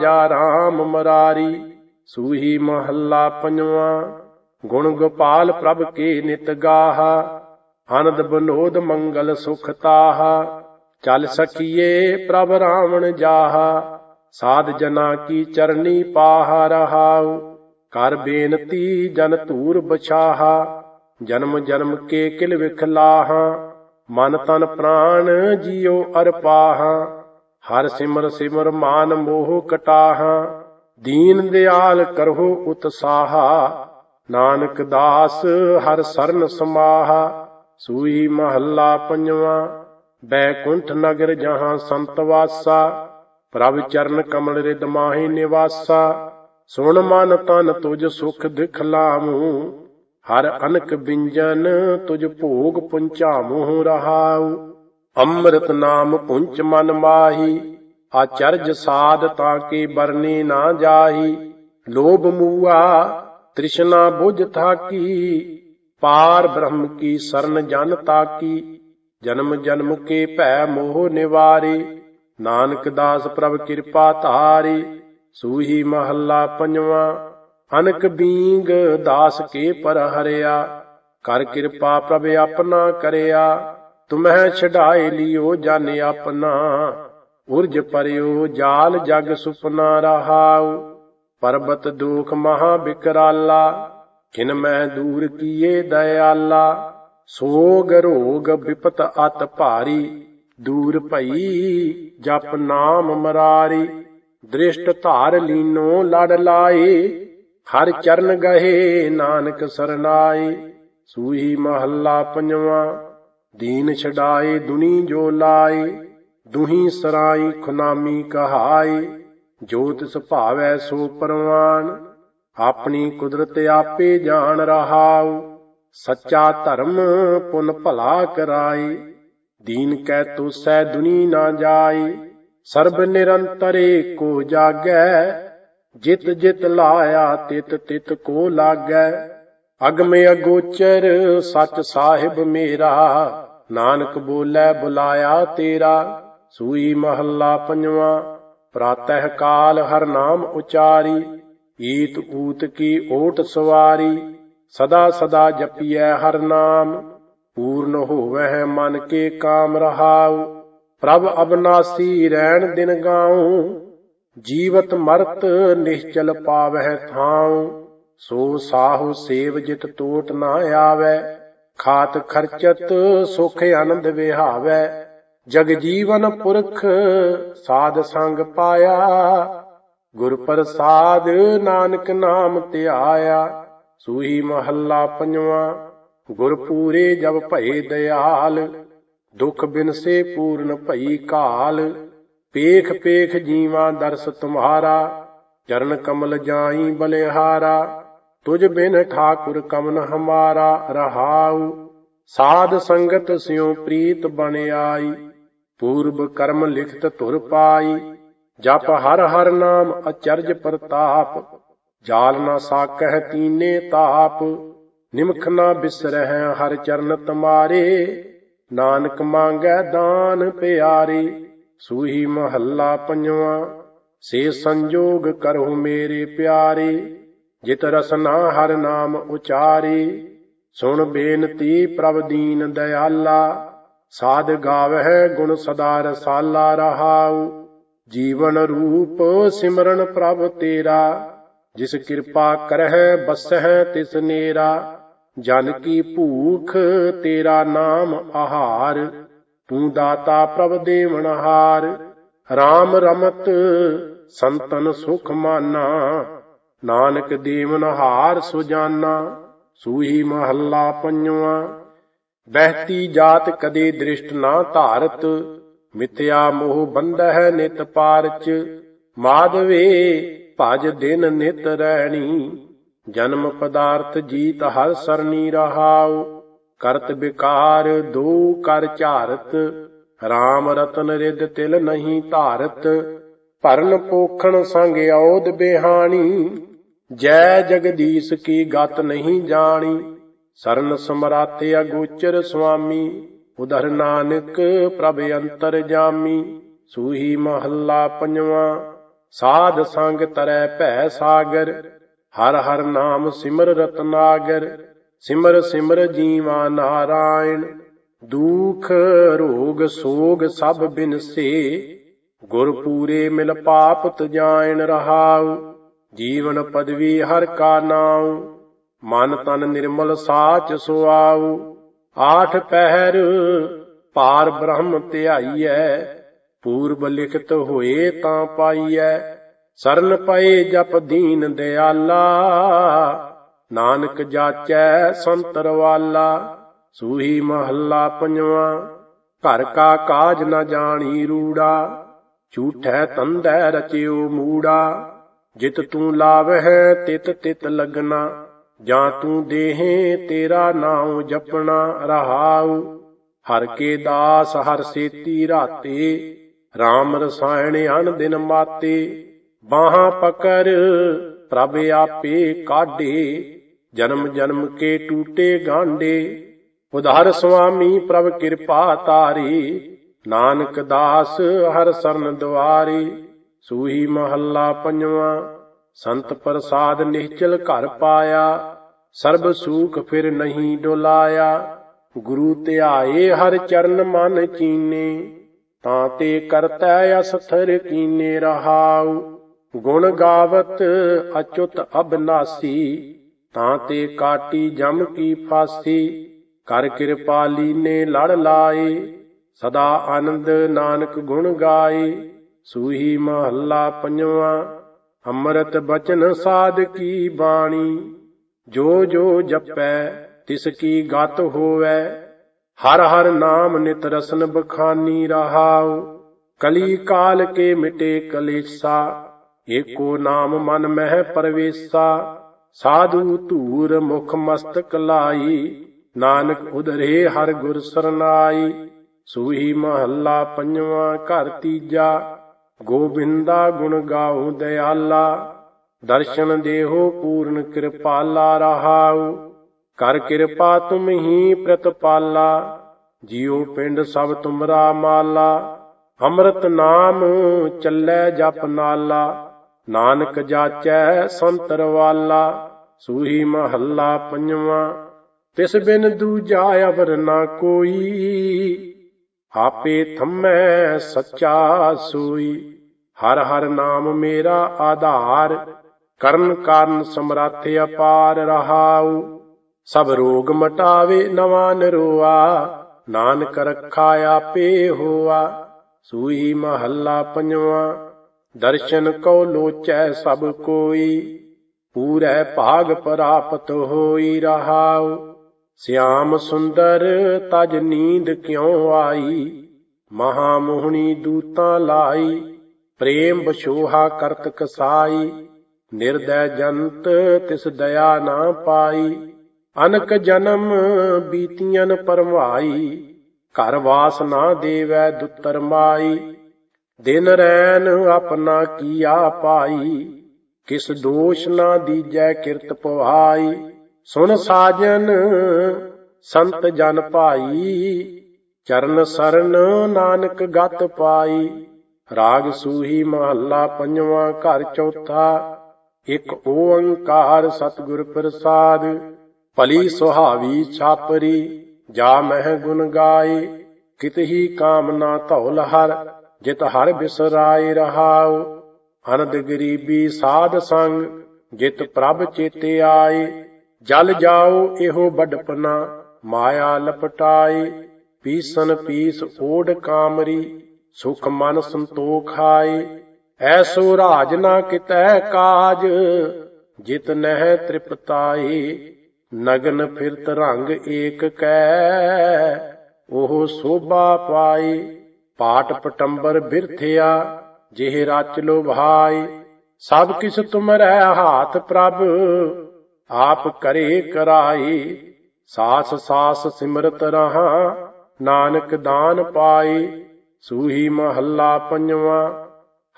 ਜਾ ਰਾਮ ਮਰਾਰੀ, ਸੂਹੀ ਮਹੱਲਾ ਪੰਜਵਾਂ। ਗੁਣ ਗੋਪਾਲ ਪ੍ਰਭ ਕੇ ਨਿਤ ਗਾਹ, ਆਨੰਦ ਬਨੋਦ ਮੰਗਲ ਸੁਖ ਤਾਹਾ। ਚੱਲ ਸਕੀਏ ਪ੍ਰਭ ਰਾਵਣ ਜਾਹਾ, ਸਾਧ ਜਨਾ ਕੀ ਚਰਨੀ ਪਾਹ ਰਹਾਉ। ਕਰ ਬੇਨਤੀ ਜਨ ਧੂਰ ਬਛਾਹਾ, ਜਨਮ ਜਨਮ ਕੇ ਕਿਲ ਵਿਖਲਾਹ। ਮਨ ਤਨ ਪ੍ਰਾਣ ਜੀਉ ਅਰਪਾਹਾ। ਹਰ ਸਿਮਰ ਸਿਮਰ ਮਾਨ ਮੋਹ ਕਟਾਹ, ਦੀਨ ਦਿਆਲ ਕਰਹੁ ਉਤਸਾਹ ਨਾਨਕ ਦਾਸ ਹਰ ਸਰਨ ਸਮਾਹ, ਸੂਈ ਮਹੱਲਾ ਪੰਜਵਾਂ। ਬੈਕੁੰਠ ਨਗਰ ਜਹਾਂ ਸੰਤ ਵਾਸਾ, ਪ੍ਰਭ ਚਰਨ ਕਮਲ ਰਿਦ ਮਾਹੀ ਨਿਵਾਸਾ। ਸੁਣ ਮਨ ਤਨ ਤੁਜ ਸੁਖ ਦਿਖਲਾਮੂ ਹਰ ਅਨਕ ਬਿੰਜਨ ਤੁਜ ਭੋਗ ਪੁੰਚਾਮੂ ਰਹਾਉ। ਅੰਮ੍ਰਿਤ ਨਾਮ ਪੁੰਚ ਮਨ ਮਾਹੀ, ਆਚਰਜ ਸਾਧ ਤਾਂ ਕੇ ਬਰਨੀ ਨਾ ਜਾਹੀ। ਲੋਭ ਮੂਆ, ਤ੍ਰਿਸ਼ਨਾ ਬੁਝ ਥਾਕੀ, ਪਾਰ ਬ੍ਰਹਮ ਕੀ ਸਰਨ ਜਨ ਤਾਕੀ। ਜਨਮ ਜਨਮ ਕੇ ਭੈ ਮੋਹ ਨਿਵਾਰੀ, ਨਾਨਕ ਦਾਸ ਪ੍ਰਭ ਕਿਰਪਾ ਧਾਰੀ। ਸੂਹੀ ਮਹੱਲਾ ਪੰਜਵਾਂ, ਅਨਕ ਬੀਂਗ ਦਾਸ ਕੇ ਪਰ ਹਰਿਆ। ਕਰ ਕਿਰਪਾ ਪ੍ਰਭ ਆਪਣਾ ਕਰਿਆ। ਤੁਮਹਿ ਛਡਾਏ ਲਿਓ ਜਨ ਆਪਣਾ। ਉਰਜ ਪਰਿਓ ਜਾਲ ਜਗ ਸੁਪਨਾ ਰਹਾਉ। ਪਰਬਤ ਦੁਖ ਮਹਾ ਬਿਕਰਾਲਾ। ਕਿਨ ਮੈਂ ਦੂਰ ਕੀਏ ਦਇਆਲਾ। ਸੋਗ ਰੋਗ ਵਿਪਤ ਅਤ ਭਾਰੀ। ਦੂਰ ਭਈ ਜਪ ਨਾਮ ਮਰਾਰੀ। ਦ੍ਰਿਸ਼ਟ ਧਾਰ ਲੀਨੋ ਲੜ ਲਾਏ। ਹਰ ਚਰਨ ਗਹੇ ਨਾਨਕ ਸਰਨਾਏ। ਸੂਹੀ ਮਹੱਲਾ ਪੰਜਵਾਂ। ਦੀਨ ਛਡਾਏ, ਦੁਨੀ ਜੋ ਲਾਏ, ਦੁਹੀ ਸਰਾਈ ਖੁਨਾਮੀ ਕਹਾਏ। ਜੋ ਤਿਸ ਭਾਵੈ ਸੋ ਪਰਵਾਨ, ਆਪਣੀ ਕੁਦਰਤ ਆਪੇ ਜਾਣ ਰਹਾਉ। ਸੱਚਾ ਧਰਮ ਪੁਨ ਭਲਾ ਕਰਾਏ। ਦੀਨ ਕੈ ਤੁਸੈ, ਦੁਨੀ ਨਾ ਜਾਏ। ਸਰਬ ਨਿਰੰਤਰੇ ਕੋ ਜਾਗੈ। ਜਿਤ ਜਿਤ ਲਾਇਆ, ਤਿਤ ਤਿਤ ਕੋ ਲਾਗੈ। ਅਗਮੇ ਅਗੋਚਰ, ਸਚ ਸਾਹਿਬ ਮੇਰਾ। ਨਾਨਕ ਬੋਲੇ ਬੁਲਾਇਆ ਤੇਰਾ, ਸੂਈ ਮਹੱਲਾ ਪੰਜਵਾਂ, ਪ੍ਰਾਤਹਿ ਕਾਲ ਹਰ ਨਾਮ ਉਚਾਰੀ, ਈਤ ਊਤ ਕੀ ਓਟ ਸਵਾਰੀ, ਸਦਾ ਸਦਾ ਜਪੀਐ ਹਰ ਨਾਮ, ਪੂਰਨ ਹੋਵਹਿ ਮਨ ਕੇ ਕਾਮ ਰਹਾਉ, ਪ੍ਰਭ ਅਬਨਾਸੀ ਰਹਿਣ ਦਿਨ ਗਾਉ, ਜੀਵਤ ਮਰਤ ਨਿਸ਼ਚਲ ਪਾਵਹਿ ਥਾਉ, ਸੋ ਸਾਹੂ ਸੇਵ ਜਿਤ ਤੋਟ ਨਾ ਆਵੈ ਖਾਤ ਖਰਚਤ ਸੁਖ ਆਨੰਦ ਵਿਹਾਵੈ, ਜਗ ਜੀਵਨ ਪੁਰਖ ਸਾਧ ਸੰਗ ਪਾਇਆ। ਗੁਰ ਪ੍ਰਸਾਦ ਨਾਨਕ ਨਾਮ ਧਿਆਇਆ, ਸੂਹੀ ਮਹੱਲਾ ਪੰਜਵਾਂ, ਗੁਰ ਪੂਰੇ ਜਬ ਭਏ ਦਿਆਲ, ਦੁਖ ਬਿਨਸੇ ਪੂਰਨ ਭਈ ਕਾਲ। ਪੇਖ ਪੇਖ ਜੀਵਾ ਦਰਸ ਤੁਮਾਰਾ, ਚਰਨ ਕਮਲ ਜਾਈ ਬਲਿਹਾਰਾ। ਤੁਜ ਬਿਨ ਠਾਕੁਰ ਕਮਨ ਹਮਾਰਾ ਰਹਾਉ, ਸਾਧ ਸੰਗਤ ਸਿਉ ਪ੍ਰੀਤ ਬਣ ਆਈ, ਪੂਰਬ ਕਰਮ ਲਿਖਤ ਧੁਰ ਪਾਈ, ਜਪ ਹਰ ਹਰ ਨਾਮ ਅਚਰਜ ਪ੍ਰਤਾਪ, ਜਾਲ ਨਾ ਸਾਕਹਿ ਤੀਨੇ ਤਾਪ, ਨਿਮਖ ਨਾ ਬਿਸਰਹਿ ਹਰ ਚਰਨ ਤੁਮਾਰੇ, ਨਾਨਕ ਮੰਗੈ ਦਾਨ ਪਿਆਰੇ, ਸੂਹੀ ਮਹੱਲਾ ਪੰਜਵਾਂ, ਸੇ ਸੰਜੋਗ ਕਰਹੁ ਮੇਰੇ ਪਿਆਰੇ। ਜਿਤ ਰਸਨਾ ਹਰ ਨਾਮ ਉਚਾਰੀ, ਸੁਣ ਬੇਨਤੀ ਪ੍ਰਭ ਦੀਨ ਦਇਆਲਾ, ਸਾਧ ਗਾਵਹਿ ਗੁਣ ਸਦਾ ਰਸਾਲਾ ਰਹਾਉ। ਜੀਵਨ ਰੂਪ ਸਿਮਰਨ ਪ੍ਰਭ ਤੇਰਾ, ਜਿਸ ਕਿਰਪਾ ਕਰਹਿ ਬਸਹਿ ਤਿਸ ਨੇਰਾ। ਜਨ ਕੀ ਭੂਖ ਤੇਰਾ ਨਾਮ ਆਹਾਰ, ਤੂੰ ਦਾਤਾ ਪ੍ਰਭ ਦੇਵਨਹਾਰ RAM ਰਮਤ ਸੰਤਨ ਸੁਖ ਮਾਨਾ ਨਾਨਕ ਦੇਵਨਹਾਰ ਸੁਜਾਨਾ, ਸੂਹੀ ਮਹੱਲਾ ਪੰਜਵਾਂ। ਬਹਿਤੀ ਜਾਤ ਕਦੇ ਦ੍ਰਿਸ਼ਟ ਨਾ ਧਾਰਤ, ਮਿਥਿਆ ਮੋਹ ਬੰਧਹਿ ਨਿਤ ਪਾਰਚ। ਮਾਧਵੇ ਭਜ ਦਿਨ ਨਿਤ ਰਹਿਣੀ ਜਨਮ ਪਦਾਰਥ ਜੀਤ ਹਰ ਸਰਨੀ ਰਹਾਉ। ਕਰਤ ਵਿਕਾਰ ਦੋ ਕਰ ਝਾਰਤ RAM ਰਤਨ ਰਿਦ ਤਿਲ ਨਹੀਂ ਧਾਰਤ। ਭਰਨ ਪੋਖਣ ਸੰਗ ਔਦ ਬਿਹਾਣੀ। ਜੈ ਜਗਦੀਸ਼ ਕੀ ਗਤ ਨਹੀਂ ਜਾਣੀ। ਸਰਨ ਸਮਰਾਤੇ ਅਗੋਚਰ ਸੁਆਮੀ। ਉਧਰ ਨਾਨਕ ਪ੍ਰਭ ਅੰਤਰ ਜਾਮੀ। ਸੂਹੀ ਮਹੱਲਾ ਪੰਜਵਾਂ। ਸਾਧ ਸੰਗ ਤਰੈ ਭੈ ਸਾਗਰ। ਹਰ ਹਰ ਨਾਮ ਸਿਮਰ ਰਤਨਾਗਰ। ਸਿਮਰ ਸਿਮਰ ਜੀਵਾ ਨਾਰਾਇਣ। ਦੁਖ ਰੋਗ ਸੋਗ ਸਭ ਬਿਨਸੇ। ਗੁਰ ਪੂਰੇ ਮਿਲ ਪਾਪ ਤਜਾਇਣ ਰਹਾਉ, ਜੀਵਨ ਪਦਵੀ ਹਰ ਕਾ ਨਾਉ, ਮਨ ਤਨ ਨਿਰਮਲ ਸਾਚ ਸੁਆਉ। ਆਠ ਪਹਿਰ ਪਾਰ ਬ੍ਰਹਮ ਧਿਆਈਐ, ਪੂਰਬ ਲਿਖਤ ਹੋਏ ਤਾਂ ਪਾਈਐ। ਸਰਨ ਪਏ ਜਪ ਦੀਨ ਦਿਆਲਾ, ਨਾਨਕ ਜਾਚੈ ਸੰਤਰ ਵਾਲਾ ਸੂਹੀ ਮਹੱਲਾ ਪੰਜਵਾ, ਘਰ ਕਾ ਕਾਜ ਨਾ ਜਾਣੀ ਰੂੜਾ। ਝੂਠੈ ਤੰਦੈ ਰਚਿਓ ਮੂੜਾ, ਜਿਤ ਤੂੰ ਲਾਵਹਿ ਤਿਤ ਤਿਤ ਲਗਨਾ, ਜਾਂ ਤੂੰ ਦੇਹੇ ਤੇਰਾ ਨਾਮ ਜਪਣਾ ਰਹਾਉ। ਹਰ ਕੇ ਦਾਸ ਹਰ ਸੇਤੀ ਰਾਤੇ RAM ਰਸਾਇਣ ਅਨ ਦਿਨ ਮਾਤੇ, ਬਾਹਾਂ ਪਕਰ ਪ੍ਰਭ ਆਪੇ ਕਾਢੇ, ਜਨਮ ਜਨਮ ਕੇ ਟੂਟੇ ਗਾਂਡੇ ਉਧਾਰ ਸੁਆਮੀ ਪ੍ਰਭ ਕਿਰਪਾ ਤਾਰੀ ਨਾਨਕ ਦਾਸ ਹਰ ਸਰਨ ਦੁਆਰੀ ਸੂਹੀ ਮਹੱਲਾ ਪੰਜਵਾ, ਸੰਤ ਪ੍ਰਸਾਦ ਨਿਹਚਲ ਘਰ ਪਾਇਆ, ਸਰਬ ਸੂਖ ਫਿਰ ਨਹੀਂ ਡੋਲਾਇਆ, ਗੁਰੂ ਧਿਆਏ ਹਰ ਚਰਨ ਮਨ ਚੀਨੇ, ਤਾਂ ਤੇ ਕਰਤੈ ਅਸਥਰ ਕੀਨੇ ਰਹਾਉ, ਗੁਣ ਗਾਵਤ ਅਚੁਤ ਅਬਨਾਸੀ ਤਾਂ ਤੇ ਕਾਟੀ ਜਮ ਕੀ ਫਾਸੀ, ਕਰ ਕਿਰਪਾਲੀ ਨੇ ਲੜ ਲਾਏ ਸਦਾ ਆਨੰਦ ਨਾਨਕ ਗੁਣ ਗਾਏ ਸੂਹੀ ਮਹੱਲਾ ਪੰਜਵਾ, ਅੰਮ੍ਰਿਤ ਬਚਨ ਸਾਧ ਕੀ ਬਾਣੀ, ਜੋ ਜੋ ਜਪੈ ਤਿਸ ਕੀ ਗਤ ਹੋਵੈ, ਹਰ ਹਰ ਨਾਮ ਨਿਤ ਰਸਨ ਬਖਾਨੀ ਰਹਾਉ, ਕਲੀ ਕਾਲ ਕੇ ਮਿਟੇ ਕਲੇਸ਼ਾ, ਏਕੋ ਨਾਮ ਮਨ ਮਹਿ ਪਰਵੇਸਾ, ਸਾਧੂ ਧੂਰ ਮੁਖ ਮਸਤਕ ਲਾਈ, ਨਾਨਕ ਉਧਰੇ ਹਰ ਗੁਰ ਸਰਨਾਈ। ਸੂਹੀ ਮਹੱਲਾ ਪੰਜਵਾਂ, ਘਰ ਤੀਜਾ, ਗੋਬਿੰਦਾ ਗੁਣ ਗਾਉ ਦਿਆਲਾ। ਦਰਸ਼ਨ ਦੇਹੋ ਪੂਰਨ ਕਿਰਪਾਲਾ ਰਹਾਉ। ਕਰ ਕਿਰਪਾ ਤੁਮ ਹੀ ਪ੍ਰਤਪਾਲਾ। ਜਿਉ ਪਿੰਡ ਸਭ ਤੁਮਰਾ ਮਾਲਾ। ਅੰਮ੍ਰਿਤ ਨਾਮ ਚੱਲੈ ਜਪ ਨਾਲਾ। ਨਾਨਕ ਜਾਚੈ ਸੰਤਰ ਵਾਲਾ। ਸੂਹੀ ਮਹੱਲਾ ਪੰਜਵਾਂ, ਤਿਸ ਬਿਨ ਦੂਜਾ ਅਵਰ ਨਾ ਕੋਈ। ਆਪੇ ਥੰਮੈ ਸੱਚਾ ਸੂਈ। ਹਰ ਹਰ ਨਾਮ ਮੇਰਾ ਆਧਾਰ। ਕਰਨ ਕਾਰਨ ਸਮਰੱਥ ਅਪਾਰ ਰਹਾਉ। ਸਭ ਰੋਗ ਮਟਾਵੇ ਨਵਾਂ ਨਰੋਆ। ਨਾਨਕ ਰੱਖਾ ਆਪੇ ਹੋਆ। ਸੂਈ ਮਹੱਲਾ ਪੰਜਵਾਂ। ਦਰਸ਼ਨ ਕਉ ਲੋਚੈ ਸਭ ਕੋਈ। ਪੂਰੈ ਭਾਗ ਪ੍ਰਾਪਤ ਹੋਈ ਰਹਾਉ। ਸਿਆਮ ਸੁੰਦਰ, ਤਜ ਨੀਂਦ ਕਿਉ ਆਈ? ਮਹਾ ਮੋਹਣੀ ਦੂਤਾਂ ਲਾਈ, ਪ੍ਰੇਮ ਬਸ਼ੋਹਾ ਕਰਤ ਕਸਾਈ। ਨਿਰਦੈ ਜੰਤ, ਤਿਸ ਦਇਆ ਨਾ ਪਾਈ। ਅਨਕ ਜਨਮ ਬੀਤੀਆਂ ਪਰਮਾਈ ਘਰ ਵਾਸ ਨਾ ਦੇਵੈ ਦੁੱਤਰ ਮਾਈ। ਦਿਨ ਰੈਨ ਆਪਣਾ ਕੀਆ ਪਾਈ। ਕਿਸ ਦੋਸ਼ ਨਾ ਦੀਜੈ ਕਿਰਤ ਪਵਾਈ। ਸੁਣ ਸਾਜਨ, ਸੰਤ ਜਨ ਭਾਈ, ਚਰਨ ਸਰਨ ਨਾਨਕ ਗਤ ਪਾਈ। ਰਾਗ ਸੂਹੀ ਮਹੱਲਾ ਪੰਜਵਾਂ ਘਰ ਚੌਥਾ, ਇਕ ਓੰਕਾਰ ਸਤਿਗੁਰ ਪ੍ਰਸਾਦ। ਭਲੀ ਸੁਹਾਵੀ ਛਾਪਰੀ, ਜਾ ਮਹਿ ਗੁਣ ਗਾਏ। ਕਿਤ ਹੀ ਕਾਮਨਾ ਧੌਲ ਹਰ, ਜਿਤ ਹਰ ਬਿਸਰਾਏ ਰਹਾਉ। ਅਨੰਦ ਗਰੀਬੀ ਸਾਧ ਸੰਗ, ਜਿਤ ਪ੍ਰਭ ਚੇਤੇ ਆਏ। ਜਲ ਜਾਓ ਇਹੋ ਬਡਪਨਾ ਮਾਇਆ ਲਪਟਾਏ, ਪੀਸਨ ਪੀਸ ਓੜ ਕਾਮਰੀ, ਸੁਖ ਮਨ ਸੰਤੋਖ ਆਏ। ਐਸੋ ਰਾਜ ਨਾ ਕਿਤੈ ਕਾਜ, ਜਿਤ ਨਹਿ ਤ੍ਰਿਪਤਾਏ, ਨਗਨ ਫਿਰਤ ਰੰਗ ਏਕ ਕੈ। ਉਹ ਸੋਭਾ ਪਾਈ ਪਾਟ ਪਟੰਬਰ ਬਿਰਥਿਆ, ਜਿਹ ਰਚ ਲੋ ਭਾਈ ਸਭ ਕਿਸ ਤੁਮਰੈ ਹਾਥ ਪ੍ਰਭ ਆਪ ਕਰੇ ਕਰਾਈ। ਸਾਸ ਸਾਸ ਸਿਮਰਤ ਰਹਾ ਨਾਨਕ ਦਾਨ ਪਾਈ। ਸੂਹੀ ਮਹੱਲਾ ਪੰਜਵਾਂ